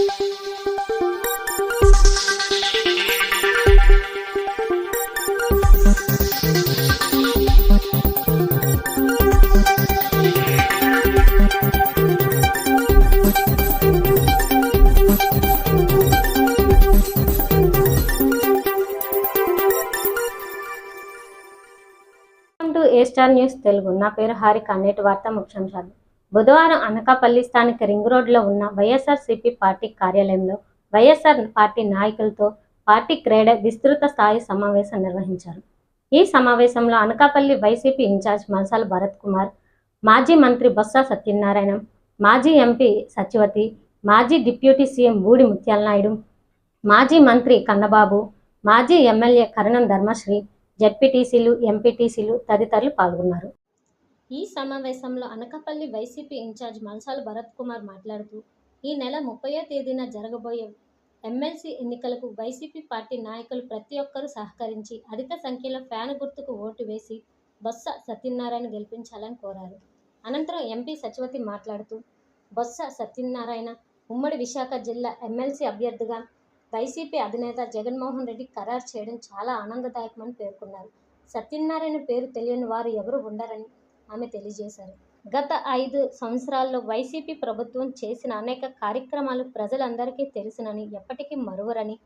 To A Star News Telugu నా పేరు హారిక. నేటి వార్త ముఖ్యాంశాలు. బుధవారం అనకాపల్లి స్థానిక రింగ్ రోడ్లో ఉన్న వైఎస్ఆర్సీపీ పార్టీ కార్యాలయంలో వైఎస్ఆర్ పార్టీ నాయకులతో పార్టీ క్రీడ విస్తృత స్థాయి సమావేశం నిర్వహించారు. ఈ సమావేశంలో అనకాపల్లి వైసీపీ ఇన్ఛార్జ్ మల్సాల భరత్ కుమార్ మాజీ మంత్రి బొత్స సత్యనారాయణ మాజీ ఎంపీ సత్యవతి మాజీ డిప్యూటీ సీఎం బూడి ముత్యాల నాయుడు మాజీ మంత్రి కన్నబాబు మాజీ ఎమ్మెల్యే కరణం ధర్మశ్రీ జడ్పీటీసీలు ఎంపీటీసీలు తదితరులు పాల్గొన్నారు. ఈ సమావేశంలో అనకాపల్లి వైసీపీ ఇన్ఛార్జ్ మల్సాల భరత్ కుమార్ మాట్లాడుతూ ఈ నెల ముప్పయో తేదీన జరగబోయే ఎమ్మెల్సీ ఎన్నికలకు వైసీపీ పార్టీ నాయకులు ప్రతి ఒక్కరూ సహకరించి అధిక సంఖ్యలో ఫ్యాన్ గుర్తుకు ఓటు వేసి బొత్స సత్యనారాయణ గెలిపించాలని కోరారు. అనంతరం ఎంపీ సచివతి మాట్లాడుతూ బొత్స సత్యనారాయణ ఉమ్మడి విశాఖ జిల్లా ఎమ్మెల్సీ అభ్యర్థిగా వైసీపీ అధినేత జగన్మోహన్ రెడ్డి ఖరారు చేయడం చాలా ఆనందదాయకమని పేర్కొన్నారు. సత్యనారాయణ పేరు తెలియని వారు ఎవరు ఉండరని ఆమె తెలియజేశారు. గత ఐదు సంవత్సరాల్లో వైసీపీ ప్రభుత్వం చేసిన అనేక కార్యక్రమాలు ప్రజలందరికీ తెలుసునని ఎప్పటికీ మరువరని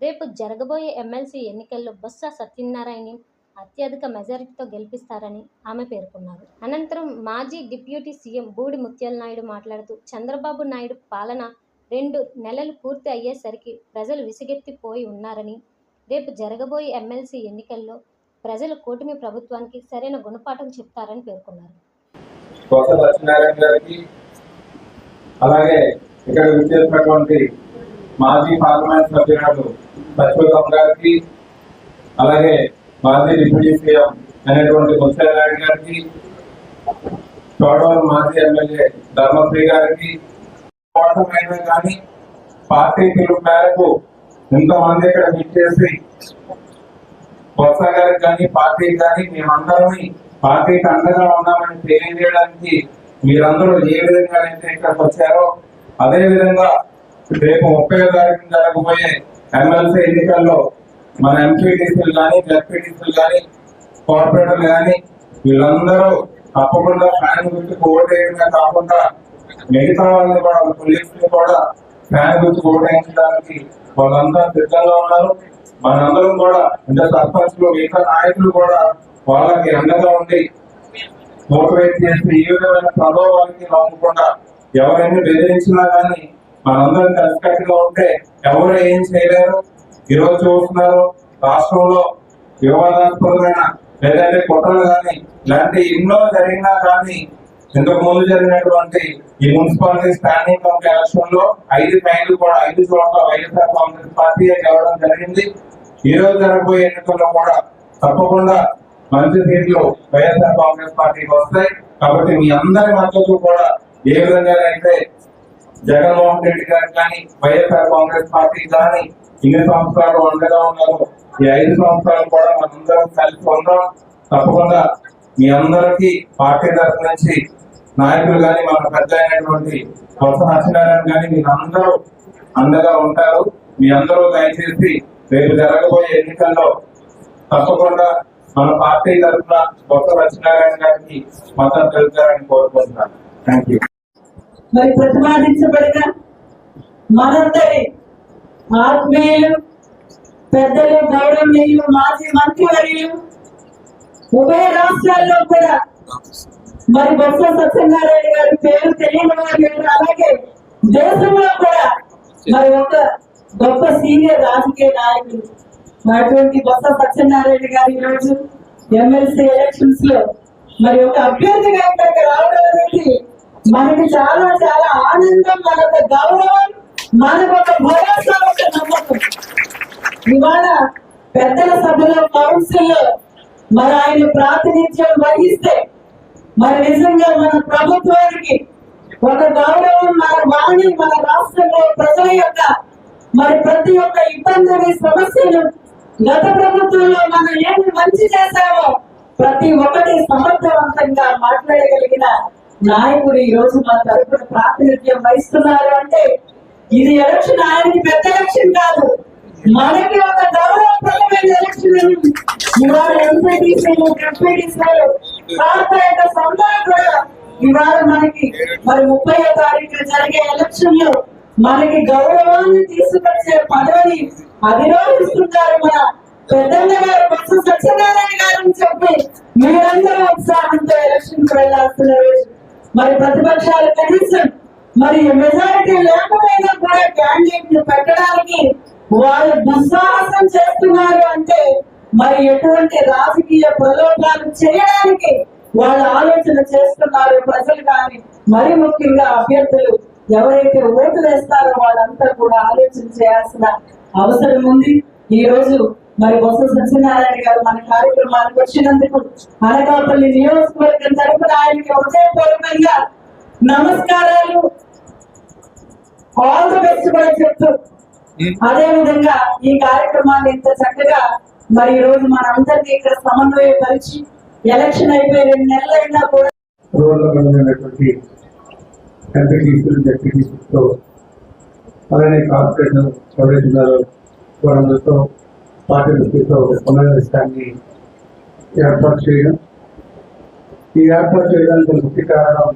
రేపు జరగబోయే ఎమ్మెల్సీ ఎన్నికల్లో బొత్స సత్యనారాయణని అత్యధిక మెజారిటీతో గెలిపిస్తారని ఆమె పేర్కొన్నారు. అనంతరం మాజీ డిప్యూటీ సీఎం బూడి ముత్యాల నాయుడు మాట్లాడుతూ చంద్రబాబు నాయుడు పాలన రెండు నెలలు పూర్తి అయ్యేసరికి ప్రజలు విసిగెత్తిపోయి ఉన్నారని రేపు జరగబోయే ఎమ్మెల్సీ ఎన్నికల్లో ప్రజలు కూటమి ప్రభుత్వానికి సరైన గుణపాఠం చెప్తారని పేర్కొన్నారు. గారికి అలాగే ఇక్కడ విచ్చేసినటువంటి మాజీ పార్లమెంట్ సభ్యురాలు సత్యవతం గారికి అలాగే మాజీ డిప్యూటీ సీఎం అనేటువంటి ముత్యాలనాయుడు గారికి చోడవరం మాజీ ఎమ్మెల్యే ధర్మశ్రీ గారికి కానీ పార్టీ పిలుపు మేరకు ఇంతమంది ఇక్కడ విచ్చేసి బొత్స గారికి కానీ పార్టీకి కానీ మేమందరం పార్టీకి అండగా ఉన్నామని తెలియజేయడానికి మీరందరూ ఏ విధంగా అయితే ఇక్కడికి వచ్చారో అదే విధంగా రేపు ముప్పై తారీఖున జరగబోయే ఎమ్మెల్సీ ఎన్నికల్లో మన ఎంపీటీసీలు కానీ జడ్పీటీసీలు కానీ కార్పొరేటర్లు కానీ వీళ్ళందరూ తప్పకుండా ఫ్యాన్ గుర్తుకు ఓటేయడమే కాకుండా మిగతా వాళ్ళని కూడా పోలీసులు కూడా ఫ్యాన్ గుర్తుకు ఓటేయించడానికి వాళ్ళంతా సిద్ధంగా ఉన్నారు. మనందరం కూడా అంటే సర్పంచ్లు మిగతా నాయకులు కూడా వాళ్ళకి అండగా ఉండి మోటివేట్ చేసి ఈ విధమైన ప్రభావానికి నమ్మకుండా ఎవరైనా బెదిరించినా కానీ మనందరం కలిసికట్టుగా ఉంటే ఎవరు ఏం చేయలేరు. ఈ రోజు చూస్తున్నారు రాష్ట్రంలో వివాదాస్పదమైన లేదంటే కుట్రలు కానీ ఇలాంటి ఎన్నో జరిగినా కానీ ఇంతకు ముందు జరిగినటువంటి ఈ మున్సిపాలిటీ స్టాండింగ్ కమిటీ ఎలక్షన్లో ఐదు పైలు కూడా ఐదు చోట్ల వైఎస్ఆర్ కాంగ్రెస్ పార్టీ గెలవడం జరిగింది. ఈ రోజు జరగబోయే ఎన్నికల్లో కూడా తప్పకుండా మంచి సీట్లు వైఎస్ఆర్ కాంగ్రెస్ పార్టీకి వస్తాయి. కాబట్టి మీ అందరి మద్దతు కూడా ఏ విధంగా అయితే జగన్మోహన్ రెడ్డి గారు కానీ వైఎస్ఆర్ కాంగ్రెస్ పార్టీ కానీ ఇన్ని సంవత్సరాలు ఉండగా ఉన్నారు ఈ ఐదు సంవత్సరాలు కూడా మనందరం కలిసి ఉందాం. తప్పకుండా మీ అందరికీ పార్టీ తరఫు నుంచి నాయకులు కానీ మన పెద్ద అయినటువంటి కొత్త సత్యనారాయణ కానీ మీరందరూ అండగా ఉంటారు. మీ అందరూ దయచేసి రేపు జరగబోయే ఎన్నికల్లో తప్పకుండా మన పార్టీ తరఫున కొత్త సత్యనారాయణ గారికి మద్దతు తెలుపుతారని కోరుకుంటున్నాను. థ్యాంక్ యూ మరి ప్రతిపాదించబడిన మనందరి ఆత్మీయులు పెద్దలు గౌరవనీయులు మాజీ మంత్రివర్యులు ఉభయ రాష్ట్రాల్లో కూడా మరి బొత్స సత్యనారాయణ గారి పేరు తెలియని వారు అలాగే దేశంలో కూడా మరి ఒక గొప్ప సీనియర్ రాజకీయ నాయకులు అటువంటి బొత్స సత్యనారాయణ గారు ఈరోజు ఎమ్మెల్సీ ఎలక్షన్స్లో మరి ఒక అభ్యర్థిగా ఇక్కడికి రావడం అనేది మనకి చాలా చాలా ఆనందం మనకు గౌరవం మనకు ఒక భరోసా ఒక నమ్మకం. ఇవాళ పెద్దల సభలో కౌన్సిల్ మరి ఆయన ప్రాతినిధ్యం వహిస్తే మరి నిజంగా మన ప్రభుత్వానికి ఒక గౌరవం మన వాణి మన రాష్ట్రంలో ప్రజల యొక్క మరి ప్రతి ఒక్క ఇబ్బందిని సమస్యలు గత ప్రభుత్వంలో మనం ఏమి మంచి చేశామో ప్రతి ఒక్కటి సమర్థవంతంగా మాట్లాడగలిగిన నాయకుడు ఈ రోజు మన తరపున ప్రాతినిధ్యం వహిస్తున్నారు. అంటే ఇది ఎలక్షన్ ఆయనకి పెద్ద ఎలక్షన్ కాదు. మనకి ఒక గౌరవప్రదమైన ఎలక్షన్ అని ఇవాళ ఎంపీటీసీలు కార్పొరేటర్స్ కూడా ఇవాళ మనకి మరి ముప్పై తారీఖున జరిగే ఎలక్షన్లో మనకి గౌరవాన్ని తీసుకొచ్చే పదవిని అధిరోహిస్తున్నారు మన పెద్దన్న గారు బొత్స సత్యనారాయణ గారు చెప్పి మీరందరూ ఉత్సాహంతో ఎలక్షన్కు వెళ్ళాల్సిన రోజు. మరి ప్రతిపక్షాలు కనీసం మరి మెజారిటీ లేకపోయినా కూడా క్యాండిడేట్ను పెట్టడానికి వాళ్ళు దుస్సాహసం చేస్తున్నారు అంటే మరి ఎటువంటి రాజకీయ ప్రలోభాలు చేయడానికి వాళ్ళు ఆలోచన చేస్తున్నారు ప్రజలు కానీ మరి ముఖ్యంగా అభ్యర్థులు ఎవరైతే ఓటు వేస్తారో వాళ్ళంతా కూడా ఆలోచన చేయాల్సిన అవసరం ఉంది. ఈ రోజు మరి బొత్స సత్యనారాయణ గారు మన కార్యక్రమానికి వచ్చినందుకు అనకాపల్లి నియోజకవర్గం తరపున ఆయనకి హృదయపూర్వకంగా నమస్కారాలు. ఆల్ ది బెస్ట్ కూడా చెప్తూ అదే విధంగా ఈ కార్యక్రమాన్ని ఇంత చక్కగా మరి ఈ రోజు మనందరినీ ఇక్కడ సమన్వయపరిచి ఎలక్షన్ అయిపోయి రెండు నెలలు అయినా కూడా రోడ్ల ఎంపీటీసీలు జడ్పీటీసీలతో అలానే కార్పొరేటర్ ఎవరైతే ఉన్నారో వారందరితో పార్టీ ఒక సమావేశాన్ని ఏర్పాటు చేయడం. ఈ ఏర్పాటు చేయడానికి ముఖ్య కారణం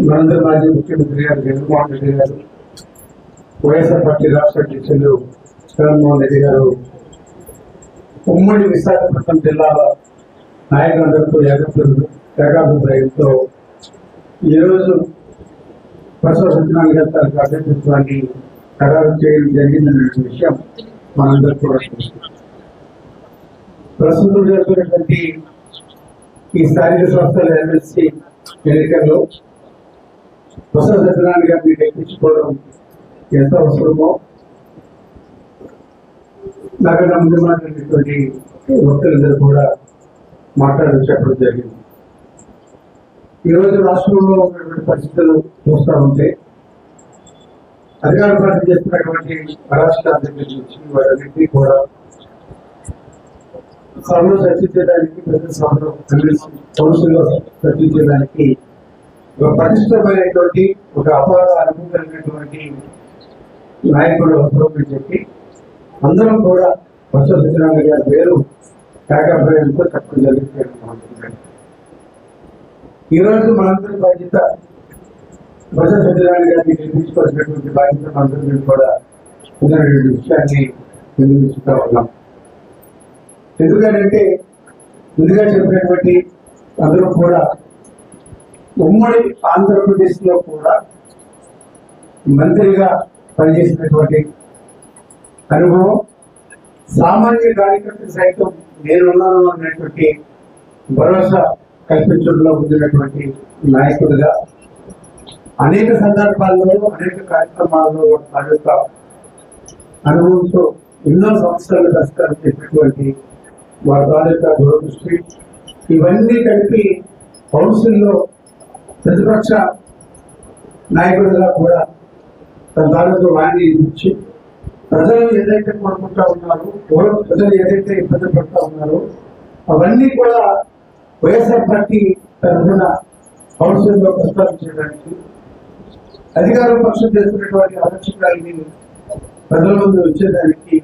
నరేంద్ర మాజీ ముఖ్యమంత్రి గారు జగన్మోహన్ రెడ్డి గారు వైఎస్ఆర్ పార్టీ రాష్ట్ర అధ్యక్షులు జగన్మోహన్ రెడ్డి గారు ఉమ్మడి విశాఖపట్నం జిల్లాలో నాయకులందరితో ఏకత్రులు ఏకాభిప్రాయంతో ఈరోజు ప్రసవ సత్యనారాయణ గారి తాలూకు అభ్యర్థిత్వాన్ని ఖరారు చేయడం జరిగిందనే విషయం మనందరూ కూడా తెలుసు. ప్రస్తుతం జరుగుతున్నటువంటి ఈ స్థానిక సంస్థల ఎమ్మెల్సీ ఎన్నికల్లో ప్రసవ సత్యనారాయణ గారిని ఎక్కించుకోవడం ఎంత అవసరమో నాకన్నా ముందు మాట్లాడినటువంటి వ్యక్తులందరూ కూడా మాట్లాడి చెప్పడం జరిగింది. ఈరోజు రాష్ట్రంలో ఉన్నటువంటి పరిస్థితులు చూస్తూ ఉంటే అధికార పార్టీ చేస్తున్నటువంటి అరాచకాల నుంచి వాటన్నింటినీ కూడా సభలో చర్చించడానికి ప్రతి సభలో కౌన్సిల్లో చర్చించడానికి ఒక పటిష్టమైనటువంటి ఒక అపార అనుభవం కలిగినటువంటి నాయకుడు అవసరం అని చెప్పి అందరం కూడా బొత్స సత్యనారాయణ గారి పేరు ఏకాభిప్రాయంతో తక్కువ జరిగింది ఈరోజు మనందరి బాధ్యత బొత్స సత్యనారాయణ గారిని నిర్మించుకోవాల్సినటువంటి బాధ్యత మనందరం కూడా ఉన్నటువంటి విషయాన్ని నిర్మించుతా ఉన్నాం. ఎందుకంటే ముందుగా చెప్పినటువంటి అందరూ కూడా ఉమ్మడి ఆంధ్రప్రదేశ్లో కూడా మంత్రిగా పనిచేసినటువంటి అనుభవం సామాన్య కార్యకర్త సైతం నేనున్నాను అనేటువంటి భరోసా కల్పించడంలో ఉండినటువంటి నాయకుడిగా అనేక సందర్భాల్లో అనేక కార్యక్రమాల్లో వారి యొక్క అనుభవంతో ఎన్నో సంవత్సరాలు కష్టాలు చేసినటువంటి వారి తాలూకా దూరదృష్టి ఇవన్నీ కలిపి కౌన్సిల్లో ప్రతిపక్ష నాయకుడిగా కూడా తన తాలూకు వాణి ఇచ్చి ప్రజలు ఏదైతే కోరుకుంటా ఉన్నారో ప్రజలు ఏదైతే ఇబ్బంది పడుతూ ఉన్నారో అవన్నీ కూడా వైఎస్ఆర్ పార్టీ తరఫున కౌన్సిల్లో ప్రస్తావించడానికి అధికార పక్షం చేస్తున్నటువంటి ఆలోచనల్ని ప్రజల ముందు వచ్చేదానికి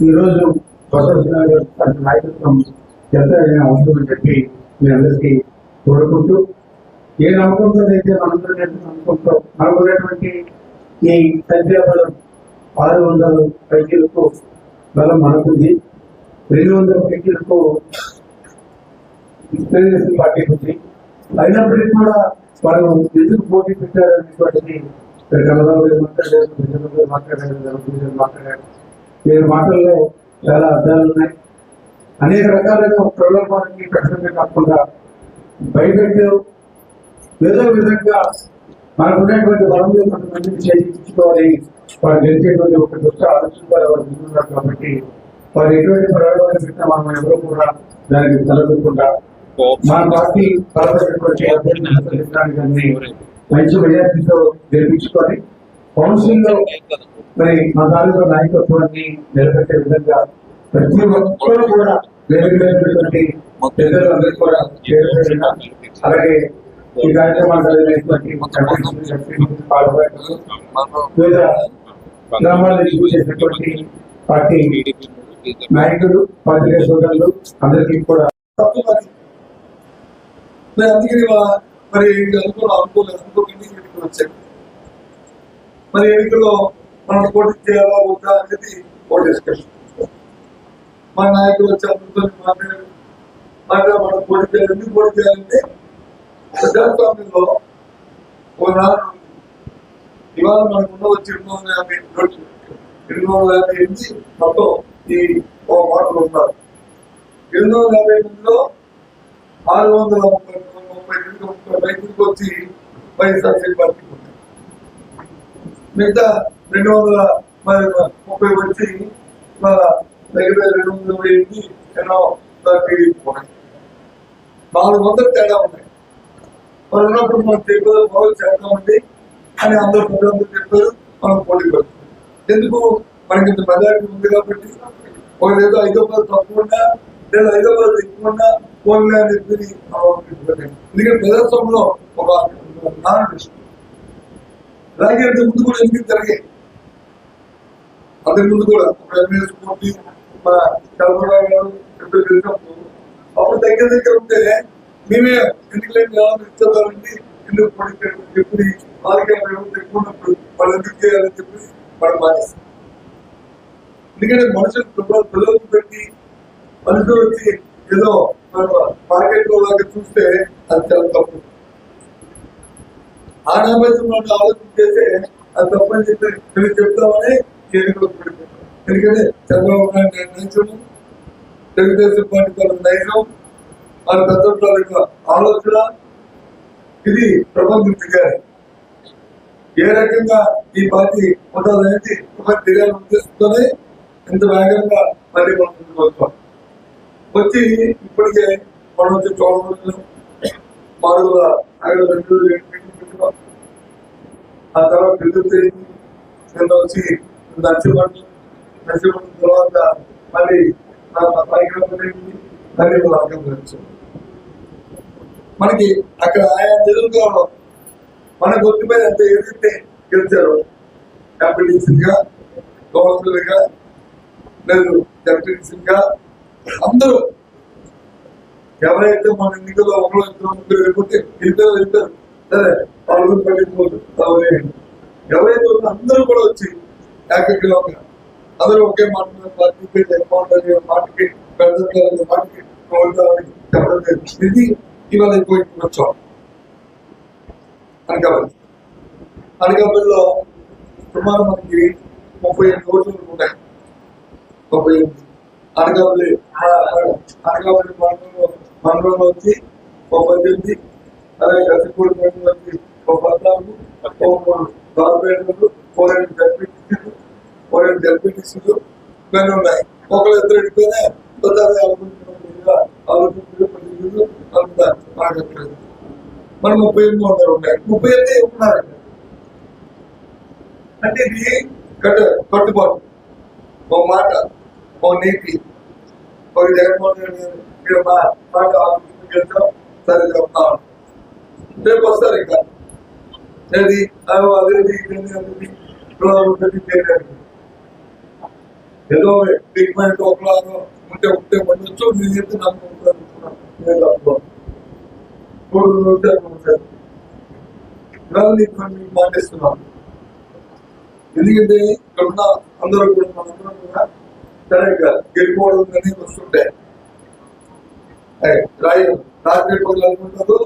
ఈరోజు తన నాయకత్వం ఎంత అవసరం అని చెప్పి మీ అందరికీ కోరుకుంటూ ఏ నమ్మకంతో అయితే మనందరూ నమ్మకంతో మనకున్నటువంటి ఈ సంఖ్యాబలం ఆరు వందల పైకీలకు బలం మనకుంది. రెండు వందల పైకీలకు తెలుగుదేశం పార్టీకి ఉంది. అయినప్పటికీ కూడా వాళ్ళు ఎందుకు పోటీ పెట్టారనేటువంటిది ఇక్కడ చంద్రబాబు మాట్లాడారు చంద్రబాబు మాట్లాడారు రఘుపతి మాట్లాడారు వీరి మాటల్లో చాలా అర్థాలు ఉన్నాయి. అనేక రకాలైన ప్రలోభానికి పెట్టడమే కాకుండా బయటకు ఏదో విధంగా మనకు ఉన్నటువంటి బలంలో కొంతమందిని చేయించుకోవాలి? వారు గెలిచేటువంటి ఒక దుష్ట ఆలోచన వారు ముందున్నారు కాబట్టి వారు ఎటువంటి ప్రయోగాలు పెట్టినా మనం ఎవరు కూడా దానికి తలపెట్టకుండా మన పార్టీ బలపడినటువంటి అభ్యర్థి మంచి మెజార్టీతో గెలిపించుకొని కౌన్సిల్లో మరి మా తాలూకా నాయకత్వాన్ని నిలబెట్టే విధంగా ప్రతి ఒక్కరు కూడా వేరు వేరుటువంటి పెద్దలు అందరూ కూడా అలాగే ఈ కార్యక్రమాలు జరిగినటువంటి పాల్గొన్నారు వివిధ గ్రామాల చేసినటువంటి పార్టీ నాయకులు పార్టీ సోదరులు అందరికీ కూడా తప్పు మరి మరి అందుకని వా- మరి అనుకోకుండా ఎన్నికలు మరి ఎన్నికల్లో మనం పోటీ చేయాలా వద్దా అనేది ఒక డిస్కషన్ మా నాయకులు వచ్చి అందరితో మాట్లాడారు. మాట్లాడి మనం పోటీ చేయాలి ఎందుకు పోటీ చేయాలంటే ప్రజాస్వామ్యంలో ఒక ఇవాళ మనకు ఉన్న వచ్చి రెండు వందల యాభై ఓట్లు రెండు వందల యాభై ఎనిమిది మొత్తం ఈ ఒక మాటలు ఉన్నారు ఎనిమిది వందల యాభై ఎనిమిదిలో ఆరు వందల ముప్పై ముప్పై ఎనిమిది ముప్పై రైతులకు వచ్చి వైఎస్ఆర్సీ పార్టీ ఉంది మిగతా రెండు వందల మరి ముప్పై వచ్చి మన దగ్గర రెండు వందల ఎనిమిది ఎన్నో టీడీపీ ఉన్నాయి నాలుగు వందలు తేడా ఉన్నాయి. ఉన్నప్పుడు మనం తిరుపతి బాగా చేద్దామండి అని అందరూ ప్రజలందరూ చెప్పారు మనం పోటీ పెడతాం ఎందుకు? మనకి ఇంత మెజారిటీ ఉంది కాబట్టి ఒక ఏదో హైదరాబాద్ తక్కువన్నా లేదా హైదరాబాద్ ఎక్కువన్నా పోలే అని చెప్పి ఎందుకంటే ప్రజాస్వామ్యంలో ఒక నాన్న అలాగే అంత ముందు కూడా ఎందుకు జరిగాయి? అంతకు ముందు కూడా ఒక ఎంఎస్ పోటీ మన చంద్రబాబు గారు ఎప్పుడు అప్పుడు దగ్గర దగ్గర ఉంటే మేమే ఎన్నికలేని కావాలని ఇచ్చేదామండి ఎందుకు పోటీ చెప్పి వాళ్ళకి వ్యవస్థ ఎక్కువ ఉన్నప్పుడు వాళ్ళు ఎందుకు చేయాలని చెప్పి మనం బాధిస్తారు ఎందుకంటే మనుషులు పిల్లలకు పెట్టి మనుషులు వచ్చి ఏదో మార్కెట్లో లాగా చూస్తే అది చాలా తప్పు. ఆ నేపథ్యంలో ఆలోచన చేస్తే అది తప్పని చెప్పి నేను చెప్తామని ఎన్నికలు పెడుతున్నాం ఎందుకంటే చంద్రబాబు నాయుడు నైజం తెలుగుదేశం పార్టీ వాళ్ళ నైజం. వారి పెద్దల యొక్క ఆలోచన ఇది ప్రపంచం దిగారు ఏ రకంగా ఈ పార్టీ ఉండాలనేది ఒక తెలియాలని ఉద్దేశంతోనే ఇంత వేగంగా మళ్ళీ మనం ముందుకు వస్తాం వచ్చి ఇప్పటికే మనం వచ్చి చూడవచ్చు మాడుగుల ఐదు ఆ తర్వాత బిల్లు తిరిగి నిన్న వచ్చి నచ్చబడి నచ్చబడిన తర్వాత మళ్ళీ నా పరిగ్రహం జరిగింది. మళ్ళీ వర్గం వచ్చాం మనకి అక్కడ ఆయా నిధులు మన గుర్తు మీద ఎంత ఏదైతే గెలిచారో ఎంపీటీసీగా గవర్నర్లుగా లేదు ఎంపీటీసీగా అందరూ ఎవరైతే మన ఎన్నికల్లో ఒకరు ఇద్దరు ముగ్గురు వెళ్ళిపోతే ఇద్దరు వెళ్తారు సరే వాళ్ళు పట్టించుకోదు ఎవరైతే అందరూ కూడా వచ్చి ఏకగ్రీవంగా అందరూ ఒకే మాట మీద పార్టీ పేరు మాటకి పెద్ద మాటకి చెప్పడం జరిగింది. ఇది ఇవాళ ఎక్కువ ఎక్కువ వచ్చాం అనకాపల్లి అనకాపల్లిలో సుమారు మనకి ముప్పై ఎనిమిది ఓట్లు ఉంటాయి. ముప్పై ఎనిమిది. అనకాపల్లి అనకాపల్లి మండలంలో మండలంలో వచ్చి ఒక పద్దెనిమిది అలాగే కసిపూడి మండలం వచ్చి ఒక పద్నాలుగు ఒక మూడు కార్పొరేటర్లు ఫోర్ హండ్రెడ్ జడ్పీటీసీలు ఫోర్ హండ్రెడ్ జడ్పీటీసీలు ఇవన్నీ ఉన్నాయి. ఒకళ్ళు ఇద్దరు వెళ్ళిపోయినా తొందరగా ఆలోచించిన ఆలోచించిన ప్రతినిధులు అంతా మనకు చెప్పలేదు మన ముప్పై ఎనిమిది వందలు ఉన్నాయి ముప్పై ఎనిమిది ఉన్నారు అంటే ఇది కట్టు కట్టుబాటు. ఒక మాట ఒక నీతి. ఒక జగన్మోహన్ రెడ్డి మీరు మా మాట ఆలోచించాం సరే చెప్తాం. రేపు వస్తారు ఇంకా. అది అదేది ఇదేది అనేది ఇలా ఏదో ట్రీట్మెంట్ ఒకలాగా ఉంటే ఉంటే ఉండొచ్చు. నేను చెప్తే నాకు నేను తప్పుకోను. మూడు ఉంటే ఉంటారు ఇవాళ కొన్ని మాటిస్తున్నాను ఎందుకంటే ఇక్కడ ఉన్న అందరూ కూడా మనందరం కూడా సరిగ్గా గెలిపోవడం అనేది వస్తుంటాయి రాయ రాజకీయ పనులు అనుకుంటారు